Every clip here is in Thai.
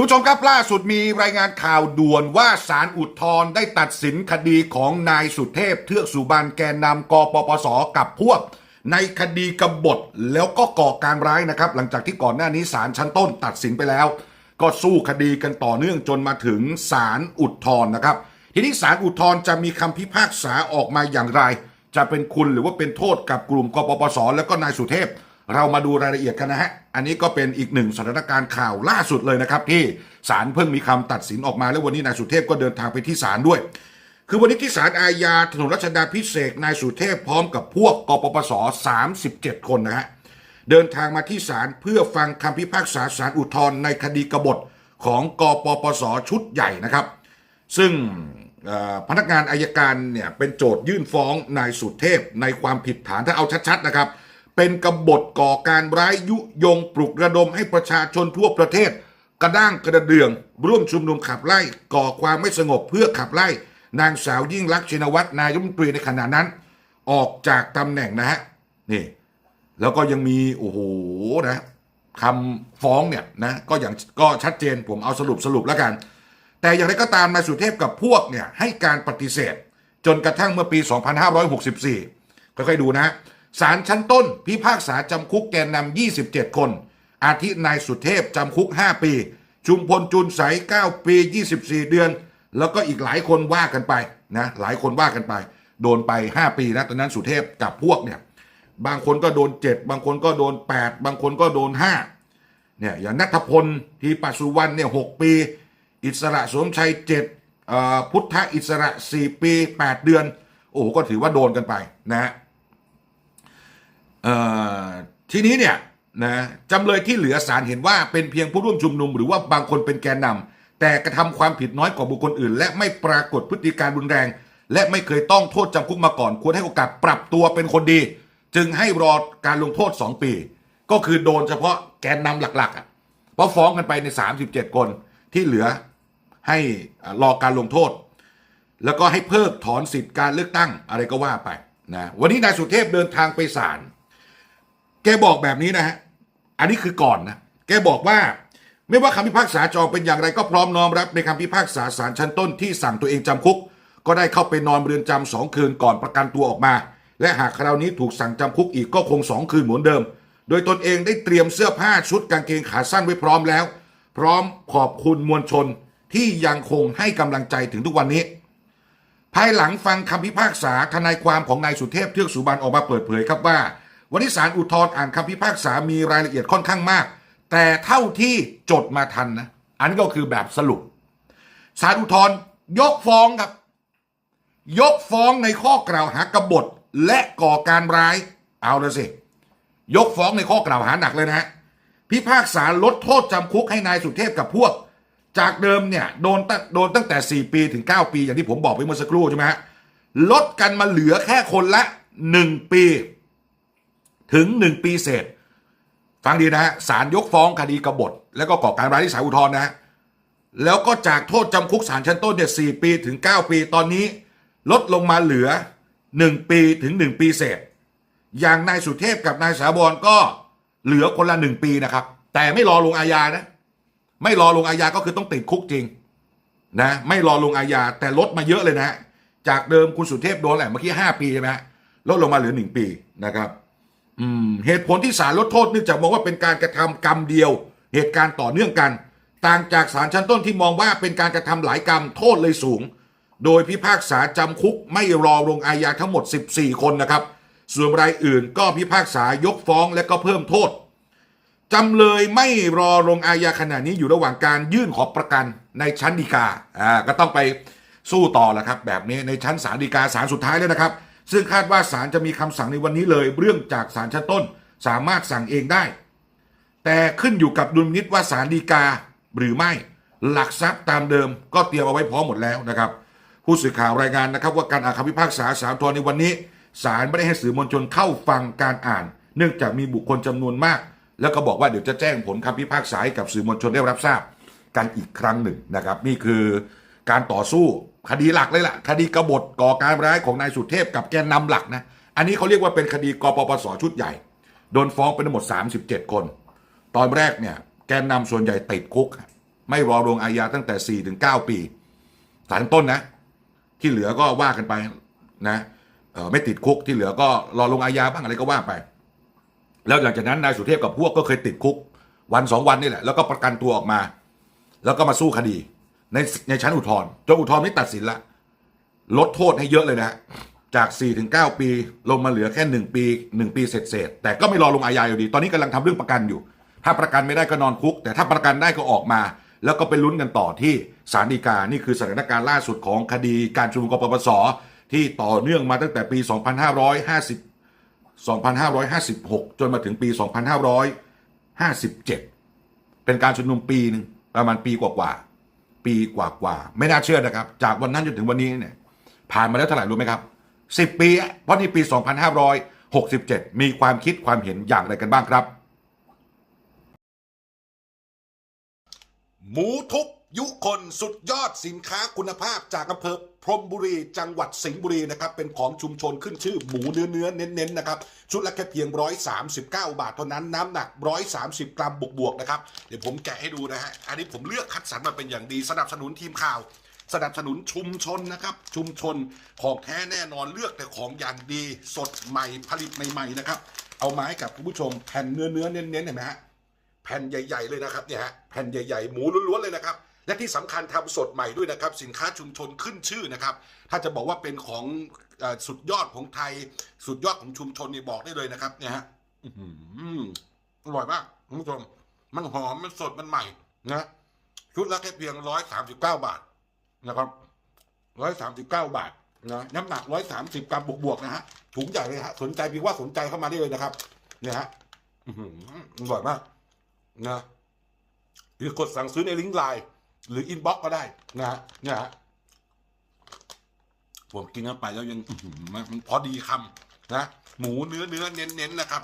คุณผู้ชมครับล่าสุดมีรายงานข่าวด่วนว่าศาลอุทธรณ์ได้ตัดสินคดีของนายสุเทพ เทือกสุบานแกนนำกปปสกับพวก ในคดีกบฏแล้วก็ก่อการร้ายนะครับ หลังจากที่ก่อนหน้านี้ศาลชั้นต้นตัดสินไปแล้ว ก็สู้คดีกันต่อเนื่องจนมาถึงศาลอุทธรณ์นะครับ ทีนี้ศาลอุทธรณ์จะมีคำพิพากษาออกมาอย่างไร จะเป็นคุณหรือว่าเป็นโทษกับกลุ่มกปปส แล้วก็นายสุเทพ เรามาดูรายละเอียดกันนะฮะ อันนี้ก็เป็นอีกหนึ่งสถานการณ์ข่าวล่าสุดเลยนะครับ ที่ศาลเพิ่งมีคำตัดสินออกมา แล้ววันนี้นายสุเทพก็เดินทางไปที่ศาลด้วย คือวันนี้ที่ศาลอาญาถนนรัชดาพิเศษนายสุเทพพร้อมกับพวกกปปส 37 คนนะฮะเดินทางมาที่ศาลเพื่อฟังคำพิพากษาศาลอุทธรณ์ในคดีกบฏของกปปสชุดใหญ่นะครับ ซึ่งพนักงานอายการเนี่ยเป็นโจทยื่นฟ้องนายสุเทพในความผิดฐานถ้าเอาชัดๆนะครับ เป็นกบฏก่อการร้ายยุยงปลุกระดมให้ประชาชนทั่วประเทศ กระด้างกระเดือง ร่วมชุมนุมขับไล่ก่อความไม่สงบเพื่อขับไล่ นางสาวยิ่งลักษณ์ชินวัตรนายกรัฐมนตรีในขณะนั้น ออกจากตำแหน่งนะฮะนี่แล้วก็ยังมีโอ้โหนะคำฟ้องเนี่ยนะก็อย่างก็ชัดเจนผมเอาสรุปสรุปแล้วกัน แต่อย่างไรก็ตามนายสุเทพกับพวกเนี่ยให้การปฏิเสธ จนกระทั่งเมื่อปี 2564ค่อยๆดูนะ ศาลชั้นต้น พิพากษาจำคุกแกนนำ27 คน อาทินายสุเทพจำคุก 5 ปี ชุมพลจุนใส 9 ปี 24 เดือน แล้วก็อีกหลายคนว่ากันไปนะหลายคนว่ากันไป โดนไป 5 ปีนะตอนนั้นสุเทพกับพวกเนี่ยบางคนก็โดน 7 บางคนก็โดน 8 บางคนก็โดน 5เนี่ยอย่างนัทพลทีปัสุวรรณเนี่ยหปี อิสระสมชัยเจ็ดเอ่อพุทธอิสระ 4 ปี 8 เดือนโอ้โหก็ถือว่าโดนกันไปนะฮะ ทีนี้เนี่ยนะจำเลยที่เหลือสารเห็นว่าเป็นเพียงผู้ร่วมชุมนุม หรือว่าบางคนเป็นแกนนำแต่กระทำความผิดน้อยกว่าบุคคลอื่น และไม่ปรากฏพฤติการรุนแรง และไม่เคยต้องโทษจำคุกมาก่อน ควรให้โอกาสปรับตัวเป็นคนดี จึงให้รอการลงโทษ 2 ปี ก็คือโดนเฉพาะแกนนำหลักๆอะเพราะฟ้องกันไปใน 37 คนที่เหลือให้รอการลงโทษ แล้วก็ให้เพิกถอนสิทธิ์การเลือกตั้งอะไรก็ว่าไปนะวันนี้นายสุเทพเดินทางไปศาล แกบอกแบบนี้นะฮะ อันนี้คือก่อนนะ แกบอกว่า ไม่ว่าคำพิพากษาจออกเป็นอย่างไรก็พร้อมน้อมรับในคำพิพากษาศาลชั้นต้นที่สั่งตัวเองจำคุก ก็ได้เข้าไปนอนเรือนจำสองคืนก่อนประกันตัวออกมา และหากคราวนี้ถูกสั่งจำคุกอีกก็คงสองคืนเหมือนเดิม โดยตนเองได้เตรียมเสื้อผ้าชุดกางเกงขาสั้นไว้พร้อมแล้ว พร้อมขอบคุณมวลชนที่ยังคงให้กำลังใจถึงทุกวันนี้ ภายหลังฟังคำพิพากษาทนายความของนายสุเทพเทือกสุบรรณออกมาเปิดเผยครับว่า วันนี้ศาลอุทธรณ์อ่านคำพิพากษามีรายละเอียดค่อนข้างมาก แต่เท่าที่จดมาทันนะ อันนี้ก็คือแบบสรุปศาลอุทธรณ์ยกฟ้องครับ ยกฟ้องในข้อกล่าวหากบฏและก่อการร้าย เอาละสิ ยกฟ้องในข้อกล่าวหาหนักเลยนะฮะพิพากษาลดโทษจำคุกให้นายสุเทพกับพวก จากเดิมเนี่ยโดนตั้งโดนตั้งแต่ 4 ปีถึง 9 ปี อย่างที่ผมบอกไปเมื่อสักครู่ใช่ไหมฮะลดกันมาเหลือแค่คนละ 1 ปี ถึง 1 ปีเศษ ฟังดีนะฮะศาลยกฟ้องคดีกบฏ แล้วก็ก่อการร้ายที่ศาลอุทธรณ์นะฮะแล้วก็จากโทษจำคุกศาลชั้นต้นเนี่ย4ปีถึง 9 ปีตอนนี้ ลดลงมาเหลือ 1 ปีถึง 1 ปีเศษ อย่างนายสุเทพกับนายสาบรก็เหลือคนละ 1 ปีนะครับ แต่ไม่รอลงอาญานะ ไม่รอลงอาญาก็คือต้องติดคุกจริงนะไม่รอลงอาญาแต่ลดมาเยอะเลยนะ จากเดิมคุณสุเทพโดนแหละเมื่อกี้ห้าปีใช่ไหมฮะลดลงมาเหลือหนึ่งปีนะครับ เหตุผลที่ศาลลดโทษเนื่องจากมองว่าเป็นการกระทำกรรมเดียว เหตุการณ์ต่อเนื่องกัน ต่างจากศาลชั้นต้นที่มองว่าเป็นการกระทำหลายกรรมโทษเลยสูง โดยพิพากษาจำคุกไม่รอลงอาญาทั้งหมด 14 คนนะครับ ส่วนรายอื่นก็พิพากษายกฟ้องและก็เพิ่มโทษจำเลยไม่รอลงอาญาขณะนี้อยู่ระหว่างการยื่นขอประกันในชั้นฎีกาอ่าก็ต้องไปสู้ต่อแหละครับ แบบนี้ในชั้นศาลฎีกาศาลสุดท้ายแล้วนะครับ ซึ่งคาดว่าศาลจะมีคำสั่งในวันนี้เลย เรื่องจากศาลชั้นต้นสามารถสั่งเองได้ แต่ขึ้นอยู่กับดุลพินิษว่าศาลฎีกาหรือไม่หลักทรัพย์ตามเดิมก็เตรียมเอาไว้พร้อมหมดแล้วนะครับ ผู้สื่อข่าวรายงานนะครับ ว่าการอ่านคำพิพากษาสามทอนในวันนี้ศาลไม่ได้ให้สื่อมวลชนเข้าฟังการอ่าน เนื่องจากมีบุคคลจำนวนมาก แล้วก็บอกว่าเดี๋ยวจะแจ้งผลคำพิพากษาให้กับสื่อมวลชนได้รับทราบ กันอีกครั้งหนึ่งนะครับ นี่คือ การต่อสู้คดีหลักเลยล่ะ คดีกบฏก่อการร้ายของนายสุเทพกับแกนนำหลักนะ อันนี้เขาเรียกว่าเป็นคดีกปปสชุดใหญ่ โดนฟ้องไปทั้งหมด 37 คน ตอนแรกเนี่ยแกนนำส่วนใหญ่ติดคุก ไม่รอลงอาญาตั้งแต่4ถึง9ปีศาลต้นนะ ที่เหลือก็ว่ากันไปนะออไม่ติดคุกที่เหลือก็รอลงอาญาบ้างอะไรก็ว่าไป แล้วหลังจากนั้นนายสุเทพกับพวกก็เคยติดคุก วันสองวันนี่แหละแล้วก็ประกันตัวออกมา แล้วก็มาสู้คดี ในในชั้นอุทธรณ์จนอุทธรณ์ไม่ตัดสินละลดโทษให้เยอะเลยนะจาก4ถึง9ปีลงมาเหลือแค่ 1 ปี 1 ปีเศษๆแต่ก็ไม่รอลงอาญาอยู่ดี ตอนนี้กำลังทำเรื่องประกันอยู่ ถ้าประกันไม่ได้ก็นอนคุก แต่ถ้าประกันได้ก็ออกมา แล้วก็ไปลุ้นกันต่อที่ศาลฎีกา นี่คือสถานการณ์ล่าสุดของคดีการชุมนุมกปปสที่ต่อเนื่องมาตั้งแต่ปี 2550 2556 จนมาถึงปี 2557 เป็นการชุมนุมปีหนึ่งประมาณปีกว่าๆ ปีกว่าๆไม่น่าเชื่อนะครับ จากวันนั้นจนถึงวันนี้เนี่ยผ่านมาแล้วเท่าไหร่รู้ไหมครับ 10 ปี เพราะนี่ปี 2567 มีความคิดความเห็นอย่างไรกันบ้างครับ หมูทุบ ยุคนสุดยอดสินค้าคุณภาพจากอำเภอพรมบุรีจังหวัดสิงห์บุรีนะครับเป็นของชุมชนขึ้นชื่อหมูเนื้อเนื้อเน้นๆนะครับชุดละแค่เพียง 139 บาทเท่านั้นน้ำหนัก 130 กรัมบวกๆนะครับเดี๋ยวผมแกะให้ดูนะฮะอันนี้ผมเลือกคัดสรรมาเป็นอย่างดีสนับสนุนทีมข่าว สนับสนุนชุมชนนะครับชุมชนของแท้แน่นอนเลือกแต่ของอย่างดีสดใหม่ผลิตใหม่ๆนะครับเอามาให้กับคุณผู้ชมแผ่นเนื้อเนื้อเน้นๆเห็นไหมฮะแผ่นใหญ่ ๆเลยนะครับเนี่ยฮะแผ่นใหญ่ๆหมูล้วนๆเลยนะครับ และที่สำคัญทำสดใหม่ด้วยนะครับ สินค้าชุมชนขึ้นชื่อนะครับ ถ้าจะบอกว่าเป็นของอสุดยอดของไทย สุดยอดของชุมชนนี่บอกได้เลยนะครับ เนี่ยฮะอร่อยมากคุณผู้ชมมันหอมมันสดมันใหม่นะชุดละแค่เพียงร้อยสามสิบเก้าบาทนะครับร้อยสามสิบเก้าบาทนะน้ำหนักร้อยสามสิบกรัมบวกๆนะฮะถุงใหญ่เลยฮะสนใจพียงว่าสนใจเข้ามาได้เลยนะครับ เนี่ยฮะอื้อหืออร่อยมากนะหรือกดสั่งซื้อในลิงก์ไลน์ หรืออินบ็อกก็ได้นะฮะเนี่ยฮะผมกินเข้าไปแล้วยังมันพอดีคำนะ หมูเนื้อเนื้อเน้นเน้นนะครับ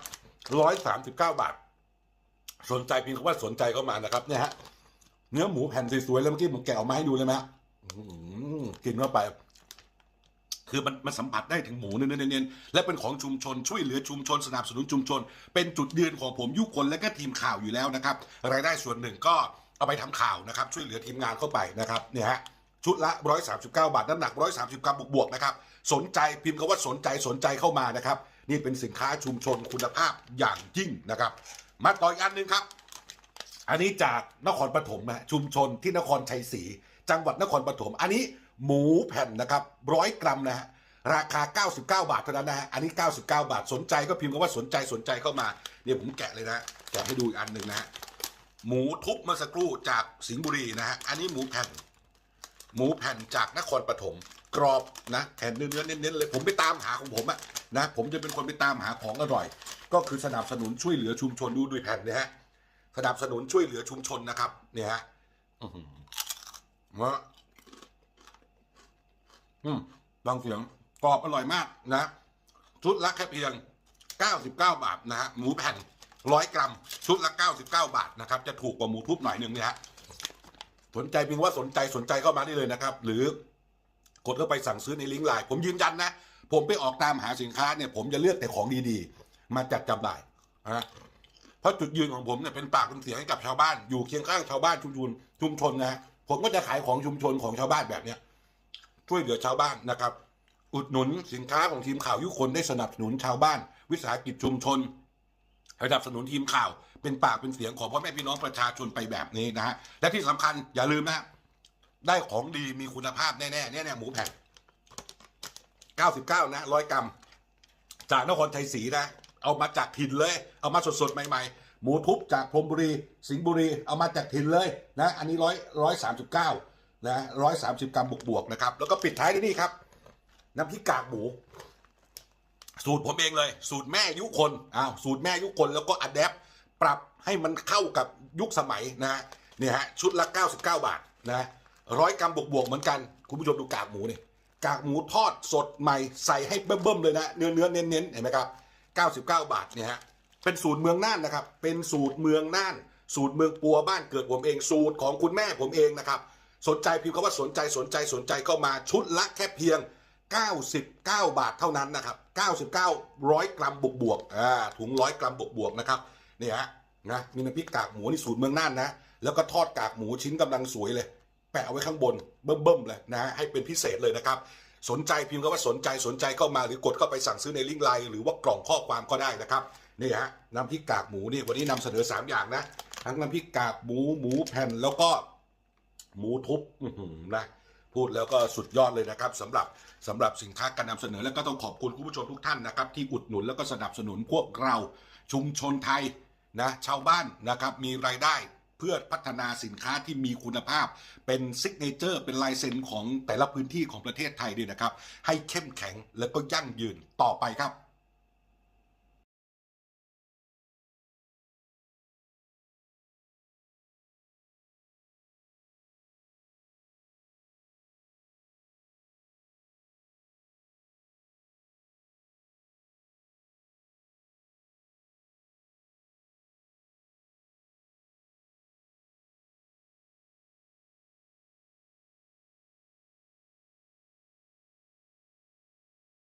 ร้อยสามสิบเก้าบาท สนใจเพียงคำว่าสนใจเข้ามานะครับ เนี่ยฮะเนื้อหมูแผ่นสวยๆแล้วเมื่อกี้ผมแกะออกมาให้ดูเลยไหมฮะกินเข้าไป คือมันมันสัมผัสได้ถึงหมูเนื้อเน้นและเป็นของชุมชนช่วยเหลือชุมชนสนับสนุนชุมชน เป็นจุดยืนของผมยุคนและก็ทีมข่าวอยู่แล้วนะครับ รายได้ส่วนหนึ่งก็ เอาไปทำข่าวนะครับ ช่วยเหลือทีมงานเข้าไปนะครับเนี่ยฮะชุดละ 139 บาท น้ำหนัก 130 กรัมบวกๆนะครับ สนใจพิมพ์คำว่าสนใจสนใจเข้ามานะครับ นี่เป็นสินค้าชุมชนคุณภาพอย่างยิ่งนะครับ มาต่ออีกอันหนึ่งครับ อันนี้จากนครปฐมนะชุมชนที่นครชัยศรีจังหวัดนครปฐมอันนี้หมูแผ่นนะครับร้อยกรัมนะฮะราคา 99 บาทเท่านั้นนะฮะอันนี้ 99 บาทสนใจก็พิมพ์คำว่าสนใจสนใจเข้ามาเดี๋ยผมแกะเลยนะแกะให้ดูอีกอันหนึ่งนะฮะ หมูทุบเมื่อสักครู่จากสิงห์บุรีนะฮะ อันนี้หมูแผ่น หมูแผ่นจากนครปฐมกรอบนะแผ่นเนื้อเน้นๆเลย ผมไปตามหาของผมอะนะ ผมจะเป็นคนไปตามหาของอร่อย ก็คือสนับสนุนช่วยเหลือชุมชนดูด้วยแผ่นเนะฮะ สนับสนุนช่วยเหลือชุมชนนะครับ เนี่ยฮะอื้อหือมาอืมบางเสียงกรอบอร่อยมากนะ ชุดละแค่เพียง 99 บาทนะฮะ หมูแผ่น ร้อยกรัม ชุดละ 99 บาทนะครับ จะถูกกว่าหมูทุบหน่อยหนึ่งนี่ฮะสนใจเพียงว่าสนใจสนใจเข้ามาได้เลยนะครับ หรือกดเข้าไปสั่งซื้อในลิงก์ไลน์ผมยืนยันนะ ผมไปออกตามหาสินค้าเนี่ยผมจะเลือกแต่ของดีๆ มาจัดจำหน่ายนะเพราะจุดยืนของผมเนี่ยเป็นปากเป็นเสียงให้กับชาวบ้านอยู่เคียงข้างชาวบ้านชุมชนชุมชนนะฮะผมก็จะขายของชุมชนของชาวบ้านแบบเนี้ยช่วยเหลือชาวบ้านนะครับ อุดหนุนสินค้าของทีมข่าวยุคนได้สนับสนุนชาวบ้าน วิสาหกิจชุมชน สนับสนุนทีมข่าว เป็นปากเป็นเสียงของพ่อแม่พี่น้องประชาชนไปแบบนี้นะฮะและที่สำคัญอย่าลืมนะได้ของดีมีคุณภาพแน่ๆเนี่ยเนี่ยหมูแผ่น99 นะร้อยกรัม จากนครชัยศรีนะ เอามาจากถิ่นเลย เอามาสดๆ ใหม่ๆ หมูทุบจากพรมบุรี สิงห์บุรี เอามาจากถิ่นเลยนะ อันนี้ร้อยร้อยสามสิบเก้านะร้อยสามสิบกรัมบวกๆนะครับ แล้วก็ปิดท้ายที่นี่ครับ น้ำพริกกากหมู สูตรผมเองเลย สูตรแม่ยุคนอ้าวสูตรแม่ยุคนแล้วก็อัดแอปปรับให้มันเข้ากับยุคสมัยนะฮะเนี่ยฮะชุดละ 99 บาทนะร้อยกรัมบวกๆเหมือนกัน คุณผู้ชมดูกากหมูนี่กากหมูทอดสดใหม่ใส่ให้เบิ่มๆเลยนะเนื้อเนื้อเน้นๆเห็นไหมครับ99 บาทเนี่ยฮะเป็นสูตรเมืองน่านนะครับ เป็นสูตรเมืองน่าน สูตรเมืองปัวบ้านเกิดผมเองสูตรของคุณแม่ผมเองนะครับสนใจพิมพ์คำว่าสนใจสนใจสนใจเข้ามาชุดละแค่เพียง 99 บาทเท่านั้นนะครับ 99ร้อยกรัมบวกบวกอ่าถุงร้อยกรัมบวกบวกนะครับเนี่ยฮะนะมีน้ำพริกกากหมูนี่สูตรเมืองน่านนะ แล้วก็ทอดกากหมูชิ้นกำลังสวยเลย แปะเอาไว้ข้างบนเบิ่มๆเลยนะฮะให้เป็นพิเศษเลยนะครับ สนใจพิมพ์คำว่าสนใจสนใจเข้ามาหรือกดเข้าไปสั่งซื้อในลิงก์ไลน์หรือว่ากล่องข้อความก็ได้นะครับนี่ฮะน้ำพริกกากหมูนี่วันนี้นำเสนอ 3 อย่างนะทั้งน้ำพริกกากหมูหมูแผ่นแล้วก็หมูทุบนะ พูดแล้วก็สุดยอดเลยนะครับสำหรับสำหรับสินค้าการนำเสนอ แล้วก็ต้องขอบคุณคุณผู้ชมทุกท่านนะครับ ที่อุดหนุนแล้วก็สนับสนุนพวกเราชุมชนไทยนะชาวบ้านนะครับมีรายได้เพื่อพัฒนาสินค้าที่มีคุณภาพ เป็นซิกเนเจอร์เป็นลายเซ็นของแต่ละพื้นที่ของประเทศไทยด้วยนะครับ ให้เข้มแข็งแล้วก็ยั่งยืนต่อไปครับ